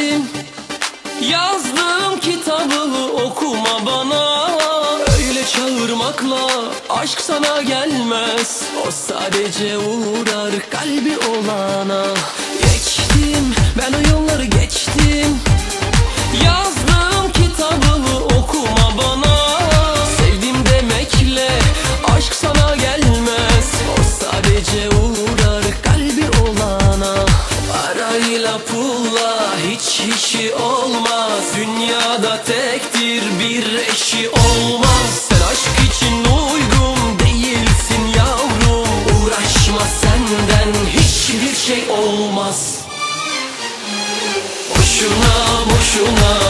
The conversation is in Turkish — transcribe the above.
sensin Yazdığım kitabını okuma bana. Öyle çağırmakla aşk sana gelmez. O sadece uğrar kalbi olana. Geçtim ben o yolları geçtim. Yazdığım kitabını okuma bana. Sevdim demekle aşk sana gelmez. O sadece uğrar kalbi olana. Arayla pul hiç işi olmaz Dünyada tektir bir eşi olmaz. Sen aşk için uygun değilsin yavrum. Uğraşma senden hiçbir şey olmaz. Boşuna boşuna.